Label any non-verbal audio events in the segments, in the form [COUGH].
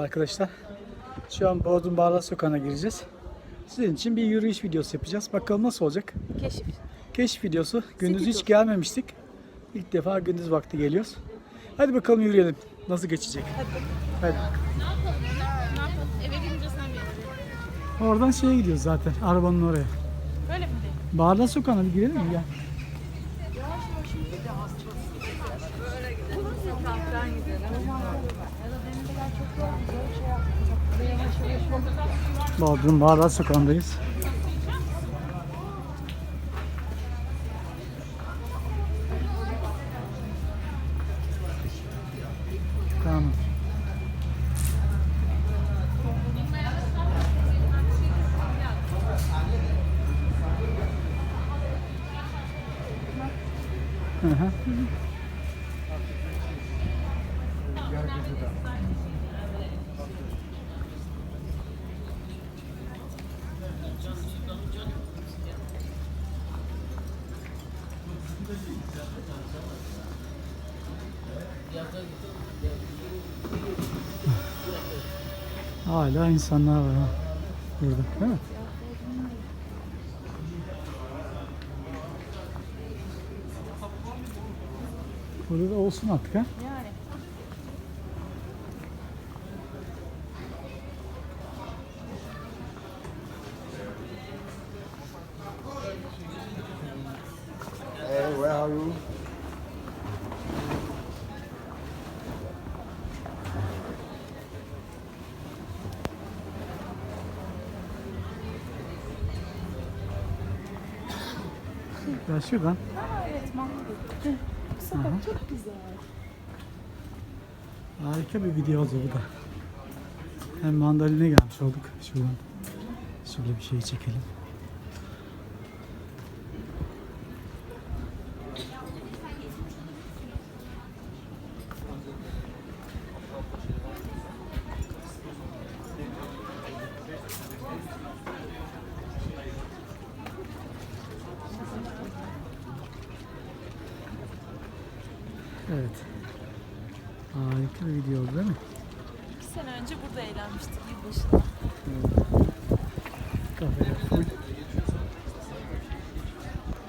Arkadaşlar şu an Bodrum Bağlar Sokağı'na gireceğiz. Sizin için bir yürüyüş videosu yapacağız. Bakalım nasıl olacak? Keşif. Keşif videosu. Gündüz hiç gelmemiştik. İlk defa gündüz vakti geliyoruz. Hadi bakalım yürüyelim. Nasıl geçecek? Hadi. Hadi. Ne yapalım? Ne yapalım? Eve gidince sen Oradan şeye gidiyoruz zaten. Arabanın oraya. Böyle mi? Bağlar Sokağı'na bir girelim mi? Gel. Bodrum Bağlar Sokağı'ndayız. Tamam. Hı hı. Hala insanlar var ha. Burada değil mi? Burada da olsun artık ha. Yani. Hey, where are you? Ya şuradan. Aa evet mango. Bu sokak çok güzel. Harika bir video oldu bu da. Hem mandaline gelmiş olduk. Şuradan. Şöyle bir şey çekelim. Evet. Harika bir video oldu değil mi? Bir sene önce burada eğlenmiştik yılbaşında. Kafeler full.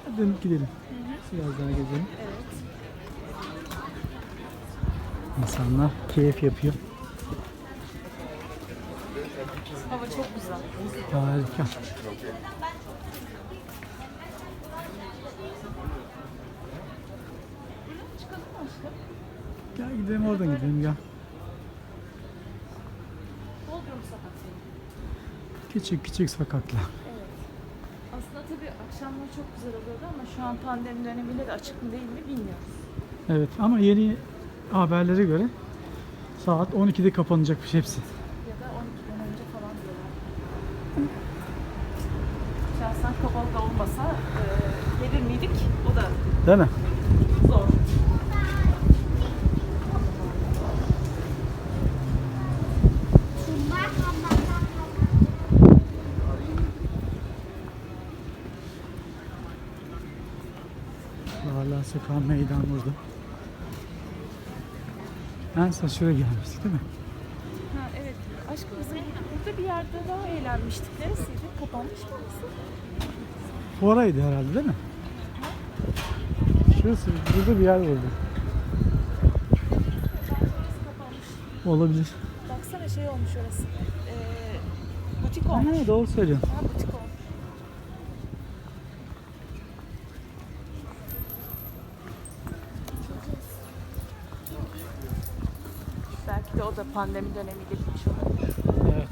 Hadi dönüp gidelim. Biraz daha gezelim. Evet. İnsanlar keyif yapıyor. Hava çok güzel. Harika. Çıkalım mı aşkım? Gel gidelim oradan gidelim gel. Bodrum sokak. Küçük küçük sokaklar. Evet. Aslında tabii akşamları çok güzel oluyordu ama şu an pandemi döneminde de açık mı değil mi bilmiyoruz. Evet ama yeni haberlere göre saat 12'de kapanacakmış hepsi. Ya da 12'den önce falan diyorlar. Şahsen kapalı da olmasa e, gelir miydik? O da Değil mi? zor. Hala sokağın meydan burada. En son şuraya gelmiştik değil mi? Ha evet. Aşkım bizim burada bir yerde daha eğlenmiştik. Neresiydi? Kapanmış mı orası? Oraydı herhalde değil mi? Şurası burada bir yer vardı. Olabilir. Baksana şey olmuş orası. Ee, butik olmuş. Ha, doğru söylüyorsun. Ha butik olmuş. Belki de o da pandemi dönemi geçmiş olabilir. Evet.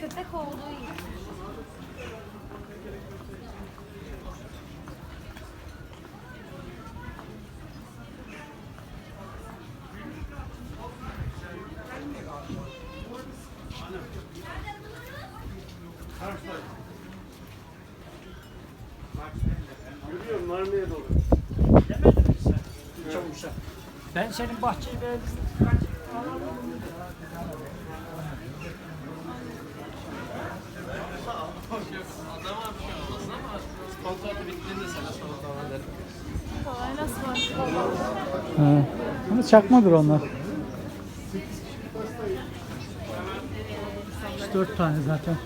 Köpek olduğu için. Harmiye doğru. Demedin mi sen? Evet. Ben senin bahçeyi beğendim. Kaç ama? Ama çakmadır onlar. 4 tane zaten.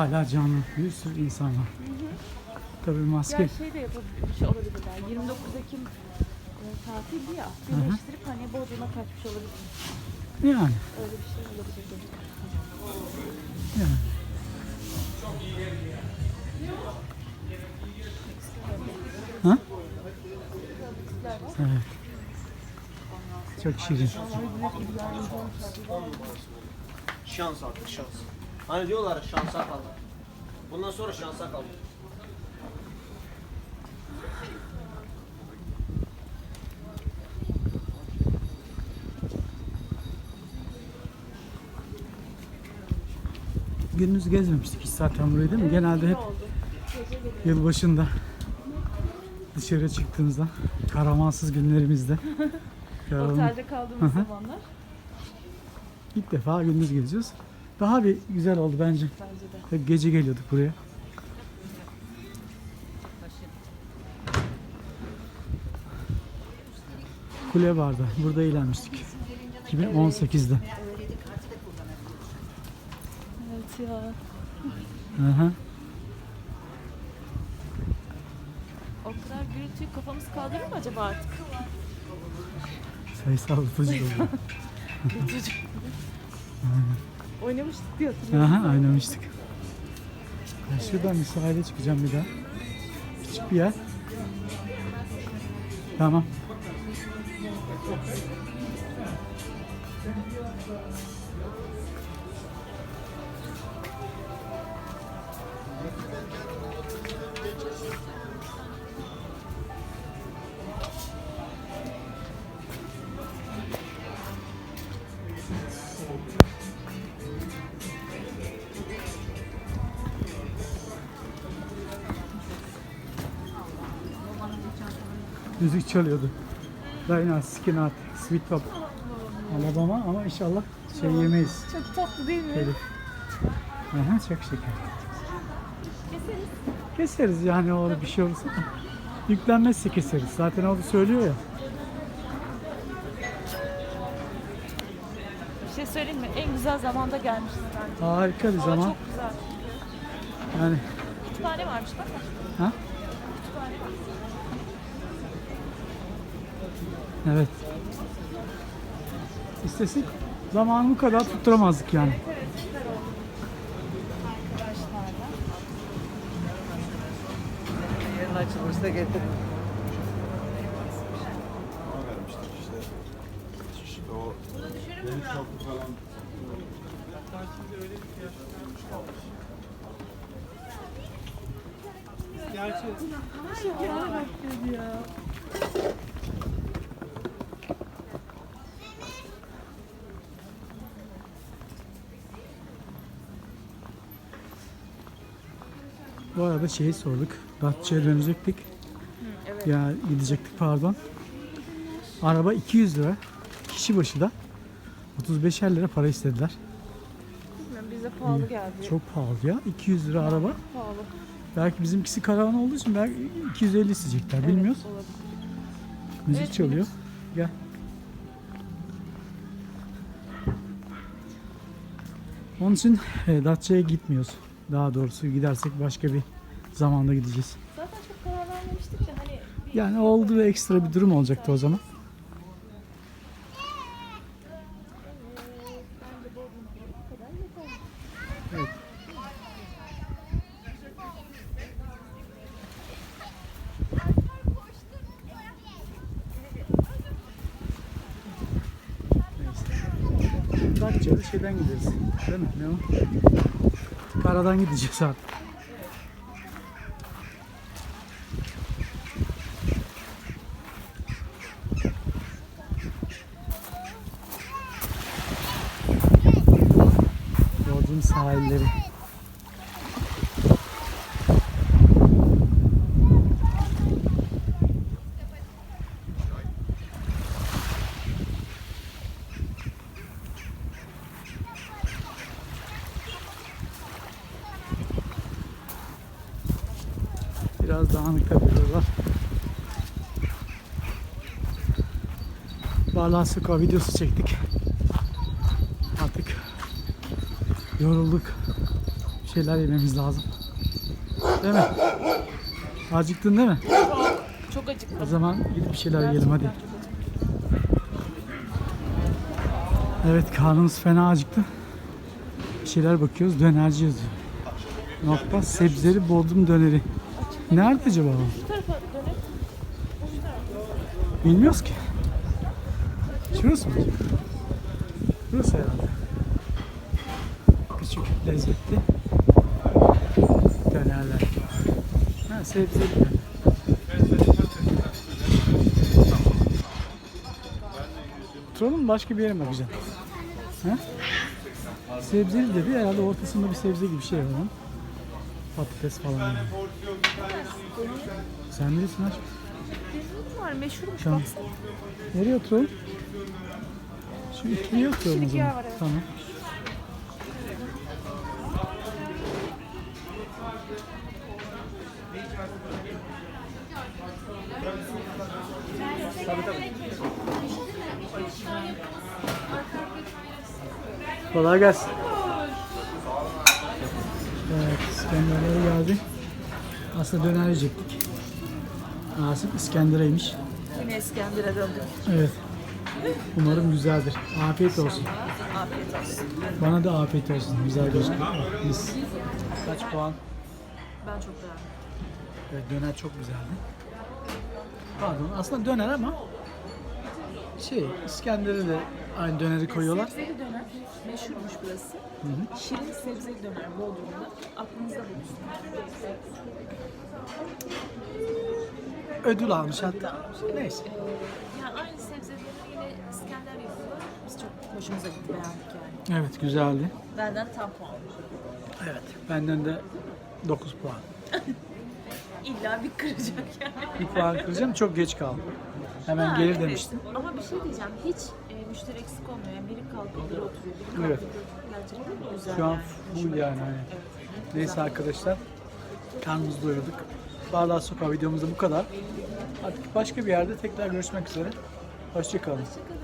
Hala canlı. Bir sürü insan var. Tabii maske. Ya şey de yapabilir olabilirler. 29 Ekim e, tatildi ya. Birleştirip hani Bodrum'a kaçmış olabilir. Yani. Öyle bir şey olabilir. yani. Ha? Evet. Çok şirin. Şans artık şans. Hani diyorlar şansa kaldı. Bundan sonra şansa kaldı. Gündüz gezmemiştik hiç zaten burayı değil mi? Genelde hep yılbaşında dışarı çıktığımızda karamansız günlerimizde [LAUGHS] Otelde kaldığımız zamanlar ilk defa gündüz geziyoruz. Daha bir güzel oldu bence. bence de. Hep gece geliyorduk buraya. Kule vardı. Burada eğlenmiştik. 2018'de. Evet ya. Aha. O kadar gürültüyü kafamız kaldırır mı acaba artık? Sayısal tutucu oldu. [LAUGHS] Oynamıştık diye hatırlıyorum. Aha oynamıştık. Ben şuradan bir sahile çıkacağım bir daha. Küçük bir yer. Tamam. Müzik çalıyordu. Dayna, Skin Art, Sweet Top. Alabama ama inşallah şey yemeyiz. Çok tatlı değil mi? Telif. Aha çok şeker. Keseriz yani o bir şey olursa. Yüklenmezse keseriz. Zaten orada söylüyor ya. Bir şey söyleyeyim mi? En güzel zamanda gelmişiz bence. Harika bir Hava zaman. çok güzel. Yani Kütüphane varmış bak. ha? Kütüphane var. Evet. İstesek zamanı bu kadar tutturamazdık yani. Yerin açılmışta getirdim. vermiştik işte. İşte o deniz kapı falan. Bu arada şeyi sorduk. Datça'ya dönecektik. evet. Ya gidecektik pardon. Araba 200 lira. Kişi başı da 35 lira para istediler. Bilmiyorum bize pahalı geldi. Çok pahalı ya. 200 lira araba. pahalı. Belki bizimkisi karavan olduğu için belki 250 isteyecekler. Bilmiyoruz. Evet, olabilir. Müzik Evet, çalıyor. Gel. Onun için e, Datça'ya gitmiyoruz. Daha doğrusu gidersek başka bir zamanda gideceğiz. Zaten çok karar vermemiştik ya hani Yani oldu ve ekstra bir durum olacaktı o zaman. Evet. Neyse. Datça'da şeyden gideriz. Değil mi? Ne o? Karadan gideceğiz artık. telleri. Biraz dağınık tabii var. Barlan videosu çektik. Yorulduk. Bir şeyler yememiz lazım. Değil mi? Acıktın değil mi? Çok acıktım. O zaman gidip bir şeyler yiyelim hadi. Gerçekten çok acıktım. Evet karnımız fena acıktı. Bir şeyler bakıyoruz. Dönerci yazıyor. Nokta sebzeli bodrum döneri. Nerede acaba o? Bu tarafa dönelim. Bilmiyoruz ki. Şurası mı? Burası herhalde. Küçük lezzetli dönerler. Ha sebzeli döner. Oturalım başka bir yere mi bakacağım? Ha? Sebzeli dedi herhalde ortasında bir sebze gibi bir şey var onun. Patates falan. Yani. Sen bilirsin aç. var meşhurmuş Tamam. baksana. Nereye oturalım? Şu ikiliye oturalım o zaman. var, evet. Tamam. Kolay gelsin. Evet, İskenderlere geldi. Aslında döner yiyecektik. Nasip İskender'eymiş. Yine İskender'e döndük. Evet. Umarım güzeldir. Afiyet olsun. Afiyet olsun. Bana da afiyet olsun. Güzel gözüküyor. Kaç puan? Ben çok beğendim. Evet, döner çok güzeldi. Pardon, aslında döner ama şey, İskender'e de aynı döneri koyuyorlar. Sebzeli döner meşhurmuş burası. Şirin sebzeli döner Bodrum'da. Aklınızda bulunsun. Ödül almış hatta. Neyse. Ee, yani aynı sebzeleri yine İskender yapıyorlar. Biz çok hoşumuza gitti beğendik yani. Evet, güzeldi. Benden tam puan. Evet, benden de 9 puan. [LAUGHS] İlla bir kıracak yani. Bir puan kıracağım, çok geç kaldım. Hemen Ha, gelir evet. demiştim. Ama bir şey diyeceğim. Hiç e, müşteri eksik olmuyor. Yani biri kalkıp biri oturuyor. Biri Evet. Gerçekten güzel Şu an yani. full yani. hani. Neyse arkadaşlar, karnımızı doyurduk. Bağlar Sokağı videomuz da bu kadar. Artık başka bir yerde tekrar görüşmek üzere. Hoşçakalın. Hoşçakalın.